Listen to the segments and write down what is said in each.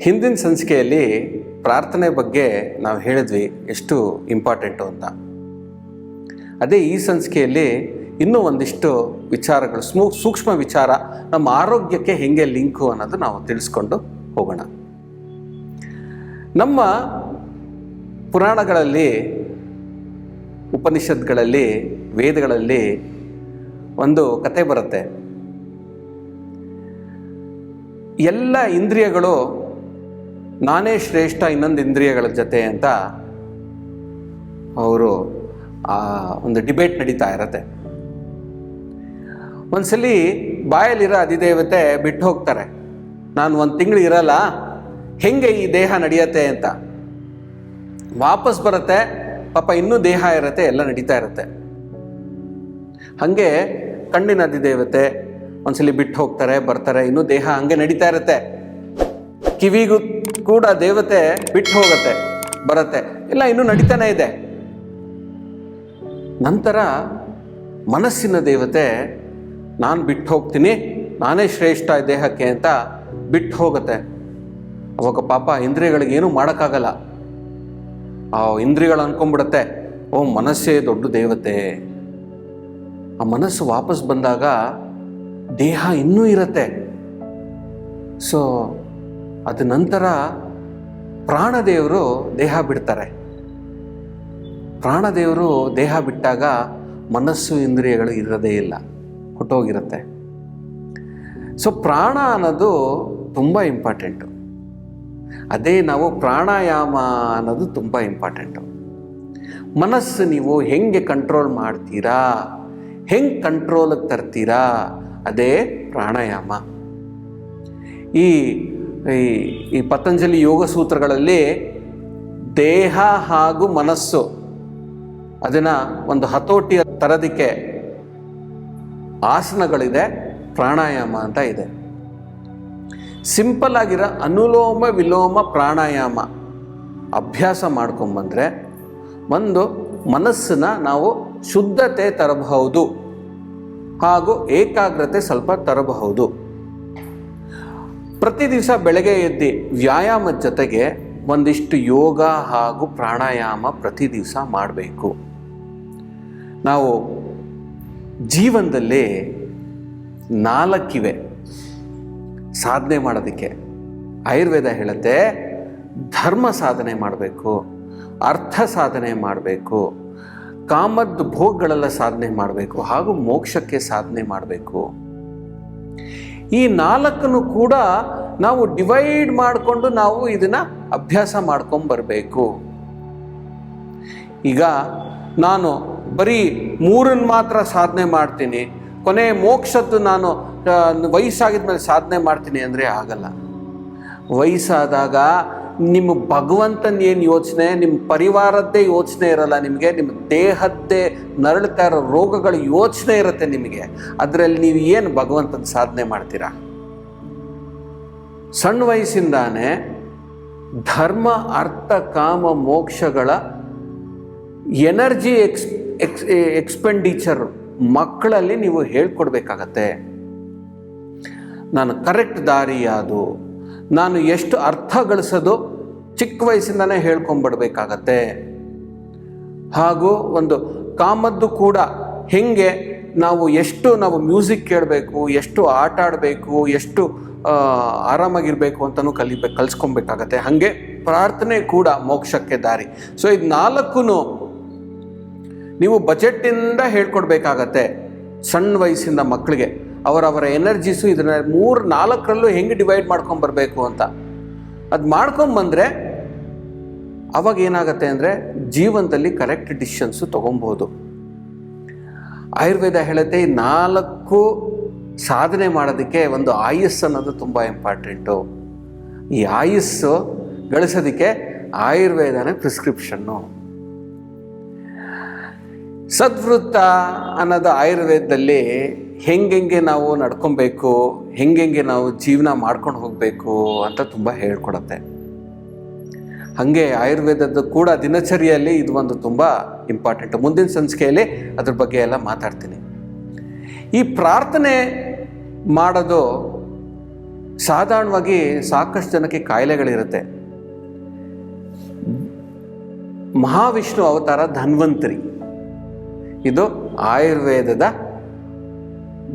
ಹಿಂದಿನ ಸಂಚಿಕೆಯಲ್ಲಿ ಪ್ರಾರ್ಥನೆ ಬಗ್ಗೆ ನಾವು ಹೇಳಿದ್ವಿ, ಎಷ್ಟು ಇಂಪಾರ್ಟೆಂಟು ಅಂತ. ಅದೇ ಈ ಸಂಚಿಕೆಯಲ್ಲಿ ಇನ್ನೂ ಒಂದಿಷ್ಟು ವಿಚಾರಗಳು, ಸ್ಮೂ, ಸೂಕ್ಷ್ಮ ವಿಚಾರ, ನಮ್ಮ ಆರೋಗ್ಯಕ್ಕೆ ಹೆಂಗೆ ಲಿಂಕು ಅನ್ನೋದು ನಾವು ತಿಳಿಸ್ಕೊಂಡು ಹೋಗೋಣ. ನಮ್ಮ ಪುರಾಣಗಳಲ್ಲಿ, ಉಪನಿಷತ್ಗಳಲ್ಲಿ, ವೇದಗಳಲ್ಲಿ ಒಂದು ಕತೆ ಬರುತ್ತೆ. ಎಲ್ಲ ಇಂದ್ರಿಯಗಳು ನಾನೇ ಶ್ರೇಷ್ಠ ಇನ್ನೊಂದು ಇಂದ್ರಿಯಗಳ ಜೊತೆ ಅಂತ ಅವರು ಆ ಒಂದು ಡಿಬೇಟ್ ನಡೀತಾ ಇರತ್ತೆ. ಒಂದ್ಸಲಿ ಬಾಯಲ್ಲಿರೋ ಅಧಿದೇವತೆ ಬಿಟ್ಟು ಹೋಗ್ತಾರೆ. ನಾನು ಒಂದು ತಿಂಗಳು ಇರಲ್ಲ, ಹೆಂಗೆ ಈ ದೇಹ ನಡೆಯತ್ತೆ ಅಂತ. ವಾಪಸ್ ಬರುತ್ತೆ, ಪಾಪ ಇನ್ನೂ ದೇಹ ಇರುತ್ತೆ, ಎಲ್ಲ ನಡೀತಾ ಇರುತ್ತೆ. ಹಾಗೆ ಕಣ್ಣಿನ ಅಧಿದೇವತೆ ಒಂದ್ಸಲಿ ಬಿಟ್ಟು ಹೋಗ್ತಾರೆ, ಬರ್ತಾರೆ, ಇನ್ನೂ ದೇಹ ಹಂಗೆ ನಡೀತಾ ಇರುತ್ತೆ. ಕಿವಿಗೂ ಕೂಡ ದೇವತೆ ಬಿಟ್ಟು ಹೋಗುತ್ತೆ, ಬರುತ್ತೆ. ಇಲ್ಲ, ಇನ್ನೂ ನಡೀತಾನೆ ಇದೆ. ನಂತರ ಮನಸ್ಸಿನ ದೇವತೆ, ನಾನು ಬಿಟ್ಟು ಹೋಗ್ತೀನಿ, ನಾನೇ ಶ್ರೇಷ್ಠ ದೇಹಕ್ಕೆ ಅಂತ ಬಿಟ್ಟು ಹೋಗುತ್ತೆ. ಅವಾಗ ಪಾಪ ಇಂದ್ರಿಯಗಳಿಗೆ ಏನೂ ಮಾಡೋಕ್ಕಾಗಲ್ಲ. ಆ ಇಂದ್ರಿಯಗಳು ಅನ್ಕೊಂಡ್ಬಿಡತ್ತೆ, ಓ, ಮನಸ್ಸೇ ದೊಡ್ಡ ದೇವತೆ. ಆ ಮನಸ್ಸು ವಾಪಸ್ ಬಂದಾಗ ದೇಹ ಇನ್ನೂ ಇರತ್ತೆ. ಸೊ ಅದ ನಂತರ ಪ್ರಾಣದೇವರು ದೇಹ ಬಿಡ್ತಾರೆ. ಪ್ರಾಣದೇವರು ದೇಹ ಬಿಟ್ಟಾಗ ಮನಸ್ಸು ಇಂದ್ರಿಯಗಳು ಇರೋದೇ ಇಲ್ಲ, ಹೊಟ್ಟೋಗಿರುತ್ತೆ. ಸೊ ಪ್ರಾಣ ಅನ್ನೋದು ತುಂಬ ಇಂಪಾರ್ಟೆಂಟು ಅದೇ ನಾವು ಪ್ರಾಣಾಯಾಮ ಅನ್ನೋದು ತುಂಬ ಇಂಪಾರ್ಟೆಂಟು ಮನಸ್ಸು ನೀವು ಹೆಂಗೆ ಕಂಟ್ರೋಲ್ ಮಾಡ್ತೀರಾ, ಹೆಂಗೆ ಕಂಟ್ರೋಲಿಗೆ ತರ್ತೀರಾ, ಅದೇ ಪ್ರಾಣಾಯಾಮ. ಈ ಈ- ಈ ಪತಂಜಲಿ ಯೋಗ ಸೂತ್ರಗಳಲ್ಲಿ ದೇಹ ಹಾಗೂ ಮನಸ್ಸು ಅದನ್ನು ಒಂದು ಹತೋಟಿಯ ತರದಿಕ್ಕೆ ಆಸನಗಳಿದೆ, ಪ್ರಾಣಾಯಾಮ ಅಂತ ಇದೆ. ಸಿಂಪಲ್ ಆಗಿರೋ ಅನುಲೋಮ ವಿಲೋಮ ಪ್ರಾಣಾಯಾಮ ಅಭ್ಯಾಸ ಮಾಡ್ಕೊಂಬಂದರೆ ಒಂದು ಮನಸ್ಸನ್ನು ನಾವು ಶುದ್ಧತೆ ತರಬಹುದು ಹಾಗೂ ಏಕಾಗ್ರತೆ ಸ್ವಲ್ಪ ತರಬಹುದು. ಪ್ರತಿ ದಿವಸ ಬೆಳಗ್ಗೆ ಎದ್ದು ವ್ಯಾಯಾಮದ ಜೊತೆಗೆ ಒಂದಿಷ್ಟು ಯೋಗ ಹಾಗೂ ಪ್ರಾಣಾಯಾಮ ಪ್ರತಿ ದಿವಸ ಮಾಡಬೇಕು. ನಾವು ಜೀವನದಲ್ಲಿ ನಾಲ್ಕಿವೆ. ಸಾಧನೆ ಮಾಡೋದಕ್ಕೆ. ಆಯುರ್ವೇದ ಹೇಳುತ್ತೆ, ಧರ್ಮ ಸಾಧನೆ ಮಾಡಬೇಕು, ಅರ್ಥ ಸಾಧನೆ ಮಾಡಬೇಕು ಕಾಮದ್ ಭೋಗಗಳೆಲ್ಲ ಸಾಧನೆ ಮಾಡಬೇಕು ಹಾಗೂ ಮೋಕ್ಷಕ್ಕೆ ಸಾಧನೆ ಮಾಡಬೇಕು. ಈ ನಾಲ್ಕನ್ನು ಕೂಡ ನಾವು ಡಿವೈಡ್ ಮಾಡಿಕೊಂಡು ನಾವು ಇದನ್ನ ಅಭ್ಯಾಸ ಮಾಡ್ಕೊಂಡು ಬರಬೇಕು. ಈಗ ನಾನು ಬರೀ ಮೂರನ್ನು ಮಾತ್ರ ಸಾಧನೆ ಮಾಡ್ತೀನಿ. ಕೊನೆ ಮೋಕ್ಷದ್ದು ನಾನು ವಯಸ್ಸಾಗಿದ್ಮೇಲೆ ಮೇಲೆ ಸಾಧನೆ ಮಾಡ್ತೀನಿ ಅಂದರೆ ಆಗಲ್ಲ. ವಯಸ್ಸಾದಾಗ ನಿಮ್ಮ ಭಗವಂತನ ಏನು ಯೋಚನೆ, ನಿಮ್ಮ ಪರಿವಾರದ್ದೇ ಯೋಚನೆ ಇರಲ್ಲ ನಿಮಗೆ, ನಿಮ್ಮ ದೇಹದ್ದೇ ನರಳ್ತಾ ಇರೋ ರೋಗಗಳ ಯೋಚನೆ ಇರುತ್ತೆ ನಿಮಗೆ. ಅದರಲ್ಲಿ ನೀವು ಏನು ಭಗವಂತನ ಸಾಧನೆ ಮಾಡ್ತೀರಾ? ಸಣ್ಣ ವಯಸ್ಸಿಂದಾನೇ ಧರ್ಮ, ಅರ್ಥ, ಕಾಮ, ಮೋಕ್ಷಗಳ ಎನರ್ಜಿ ಎಕ್ಸ್ ಎಕ್ಸ್, ಎಕ್ಸ್ಪೆಂಡಿಚರ್ ಮಕ್ಕಳಲ್ಲಿ ನೀವು ಹೇಳ್ಕೊಡ್ಬೇಕಾಗತ್ತೆ. ನಾನು ಕರೆಕ್ಟ್ ದಾರಿ ಯಾವುದು ನಾನು ಎಷ್ಟು ಅರ್ಥ ಗಳಿಸೋದು ಚಿಕ್ಕ ವಯಸ್ಸಿಂದನೇ ಹೇಳ್ಕೊಂಡ್ಬಿಡ್ಬೇಕಾಗತ್ತೆ ಹಾಗೂ ಒಂದು ಕಾಮದ್ದು ಕೂಡ ಹೆಂಗೆ ನಾವು ಎಷ್ಟು ನಾವು ಮ್ಯೂಸಿಕ್ ಕೇಳಬೇಕು, ಎಷ್ಟು ಆಟ ಆಡಬೇಕು, ಎಷ್ಟು ಆರಾಮಾಗಿರ್ಬೇಕು ಅಂತಲೂ ಕಲಿಬೇಕು ಕಲಿಸ್ಕೊಬೇಕಾಗತ್ತೆ. ಹಾಗೆ ಪ್ರಾರ್ಥನೆ ಕೂಡ ಮೋಕ್ಷಕ್ಕೆ ದಾರಿ. ಸೊ ಇದು ನಾಲ್ಕು ನೀವು ಬಜೆಟ್ಟಿಂದ ಹೇಳ್ಕೊಡ್ಬೇಕಾಗತ್ತೆ ಸಣ್ಣ ವಯಸ್ಸಿಂದ ಮಕ್ಕಳಿಗೆ ಅವರವರ ಎನರ್ಜೀಸು ಇದನ್ನ ಮೂರು ನಾಲ್ಕರಲ್ಲೂ ಹೆಂಗೆ ಡಿವೈಡ್ ಮಾಡ್ಕೊಂಬರ್ಬೇಕು ಅಂತ. ಅದು ಮಾಡ್ಕೊಂಬಂದರೆ ಅವಾಗ ಏನಾಗುತ್ತೆ ಅಂದರೆ ಜೀವನದಲ್ಲಿ ಕರೆಕ್ಟ್ ಡಿಸಿಷನ್ಸು ತೊಗೊಬೋದು. ಆಯುರ್ವೇದ ಹೇಳುತ್ತೆ ನಾಲ್ಕು ಸಾಧನೆ ಮಾಡೋದಕ್ಕೆ ಒಂದು ಆಯುಸ್ ಅನ್ನೋದು ತುಂಬ ಇಂಪಾರ್ಟೆಂಟು. ಈ ಆಯುಸ್ಸು ಗಳಿಸೋದಕ್ಕೆ ಆಯುರ್ವೇದನೇ ಪ್ರಿಸ್ಕ್ರಿಪ್ಷನ್ನು. ಸದ್ವೃತ್ತ ಅನ್ನೋದು ಆಯುರ್ವೇದದಲ್ಲಿ ಹೆಂಗೆಂಗೆ ನಾವು ನಡ್ಕೊಬೇಕು, ಹೆಂಗೆಂಗೆ ನಾವು ಜೀವನ ಮಾಡ್ಕೊಂಡು ಹೋಗಬೇಕು ಅಂತ ತುಂಬ ಹೇಳ್ಕೊಡತ್ತೆ. ಹಾಗೆ ಆಯುರ್ವೇದದ್ದು ಕೂಡ ದಿನಚರಿಯಲ್ಲಿ ಇದು ಒಂದು ತುಂಬ ಇಂಪಾರ್ಟೆಂಟ್ ಮುಂದಿನ ಸಂಚಿಕೆಯಲ್ಲಿ ಅದ್ರ ಬಗ್ಗೆ ಎಲ್ಲ ಮಾತಾಡ್ತೀನಿ. ಈ ಪ್ರಾರ್ಥನೆ ಮಾಡೋದು ಸಾಧಾರಣವಾಗಿ ಸಾಕಷ್ಟು ಜನಕ್ಕೆ ಕಾಯಿಲೆಗಳಿರುತ್ತೆ. ಮಹಾವಿಷ್ಣು ಅವತಾರ ಧನ್ವಂತರಿ. ಇದು ಆಯುರ್ವೇದದ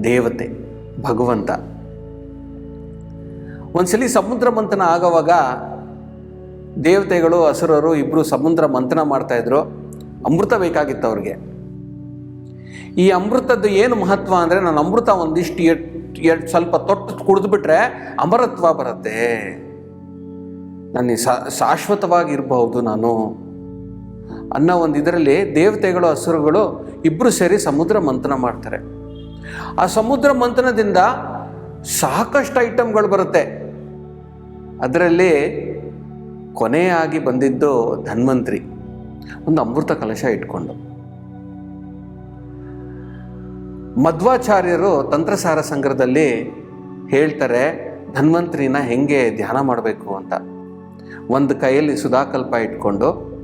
ದೇವತೆ, ಭಗವಂತ. ಒಂದ್ಸಲಿ ಸಮುದ್ರ ಮಂಥನ ಆಗುವಾಗ ದೇವತೆಗಳು ಹಸುರರು ಇಬ್ಬರು ಸಮುದ್ರ ಮಂಥನ ಮಾಡ್ತಾಯಿದ್ರು ಅಮೃತ ಬೇಕಾಗಿತ್ತು ಅವ್ರಿಗೆ. ಈ ಅಮೃತದ್ದು ಏನು ಮಹತ್ವ ಅಂದರೆ ನಾನು ಅಮೃತ ಒಂದಿಷ್ಟು ಎಟ್ ಸ್ವಲ್ಪ ತೊಟ್ಟು ಕುಡಿದ್ಬಿಟ್ರೆ ಅಮರತ್ವ ಬರುತ್ತೆ. ನಾನು ಶಾಶ್ವತವಾಗಿ ಇರಬಹುದು ನಾನು. ಅನ್ನೋ ಒಂದು ಇದರಲ್ಲಿ ದೇವತೆಗಳು ಹಸುರುಗಳು ಇಬ್ಬರು ಸೇರಿ ಸಮುದ್ರ ಮಂಥನ ಮಾಡ್ತಾರೆ. ಆ ಸಮುದ್ರ ಮಂಥನದಿಂದ ಸಾಕಷ್ಟು ಐಟಮ್ಗಳು ಬರುತ್ತೆ. ಅದರಲ್ಲಿ ಕೊನೆಯಾಗಿ ಬಂದಿದ್ದು ಧನ್ವಂತ್ರಿ. ಒಂದು ಅಮೃತ ಕಲಶ ಇಟ್ಕೊಂಡು. ಮಧ್ವಾಚಾರ್ಯರು ತಂತ್ರಸಾರ ಸಂಗ್ರಹದಲ್ಲಿ ಹೇಳ್ತಾರೆ, ಧನ್ವಂತ್ರಿನ ಹೆಂಗೆ ಧ್ಯಾನ ಮಾಡಬೇಕು ಅಂತ. ಒಂದು ಕೈಯಲ್ಲಿ ಸುಧಾಕಲ್ಪ ಇಟ್ಕೊಂಡು,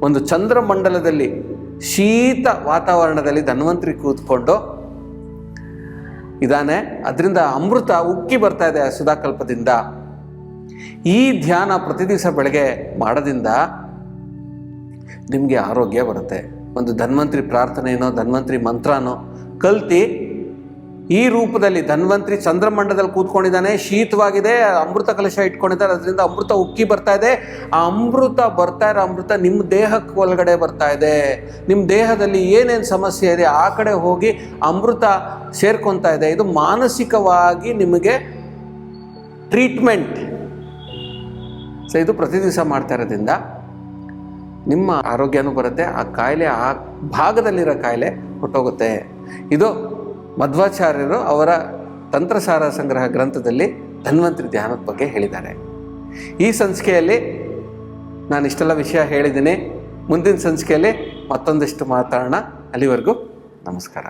ಒಂದು ಚಂದ್ರಮಂಡಲದಲ್ಲಿ ಶೀತ ವಾತಾವರಣದಲ್ಲಿ ಧನ್ವಂತ್ರಿ ಕೂತ್ಕೊಂಡು ಇದಾನೆ. ಅದರಿಂದ ಅಮೃತ ಉಕ್ಕಿ ಬರ್ತಾ ಇದೆ ಸುಧಾಕಲ್ಪದಿಂದ. ಈ ಧ್ಯಾನ ಪ್ರತಿ ದಿವಸ ಬೆಳಗ್ಗೆ ಮಾಡೋದ್ರಿಂದ ನಿಮಗೆ ಆರೋಗ್ಯ ಬರುತ್ತೆ. ಒಂದು ಧನ್ವಂತ್ರಿ ಪ್ರಾರ್ಥನೆಯೋ ಧನ್ವಂತ್ರಿ ಮಂತ್ರನೋ ಕಲ್ತಿ ಈ ರೂಪದಲ್ಲಿ ಧನ್ವಂತ್ರಿ ಚಂದ್ರಮಂಡಲದಲ್ಲಿ ಕೂತ್ಕೊಂಡಿದ್ದಾನೆ. ಶೀತವಾಗಿದೆ. ಅಮೃತ ಕಲಶ ಇಟ್ಕೊಂಡಿದ್ದಾರೆ. ಅದರಿಂದ ಅಮೃತ ಉಕ್ಕಿ ಬರ್ತಾ ಇದೆ. ಆ ಅಮೃತ ಬರ್ತಾ ಇರೋ ಅಮೃತ ನಿಮ್ಮ ದೇಹಕ್ಕೆ ಒಳಗಡೆ ಬರ್ತಾ ಇದೆ. ನಿಮ್ಮ ದೇಹದಲ್ಲಿ ಏನೇನು ಸಮಸ್ಯೆ ಇದೆ, ಆ ಕಡೆ ಹೋಗಿ ಅಮೃತ ಸೇರ್ಕೊತಾ ಇದೆ. ಇದು ಮಾನಸಿಕವಾಗಿ ನಿಮಗೆ ಟ್ರೀಟ್ಮೆಂಟ್. ಸೊ ಇದು ಪ್ರತಿ ದಿವಸ ಮಾಡ್ತಾ ಇರೋದ್ರಿಂದ ನಿಮ್ಮ ಆರೋಗ್ಯನೂ ಬರುತ್ತೆ. ಆ ಕಾಯಿಲೆ, ಆ ಭಾಗದಲ್ಲಿರೋ ಕಾಯಿಲೆ ಹೊಟ್ಟೋಗುತ್ತೆ ಇದು ಮಧ್ವಾಚಾರ್ಯರು ಅವರ ತಂತ್ರಸಾರ ಸಂಗ್ರಹ ಗ್ರಂಥದಲ್ಲಿ ಧನ್ವಂತರಿ ಧ್ಯಾನದ ಬಗ್ಗೆ ಹೇಳಿದ್ದಾರೆ. ಈ ಸಂಚಿಕೆಯಲ್ಲಿ ನಾನು ಇಷ್ಟೆಲ್ಲ ವಿಷಯ ಹೇಳಿದ್ದೀನಿ. ಮುಂದಿನ ಸಂಚಿಕೆಯಲ್ಲಿ ಮತ್ತೊಂದಿಷ್ಟು ಮಾತಾಡೋಣ. ಅಲ್ಲಿವರೆಗೂ ನಮಸ್ಕಾರ.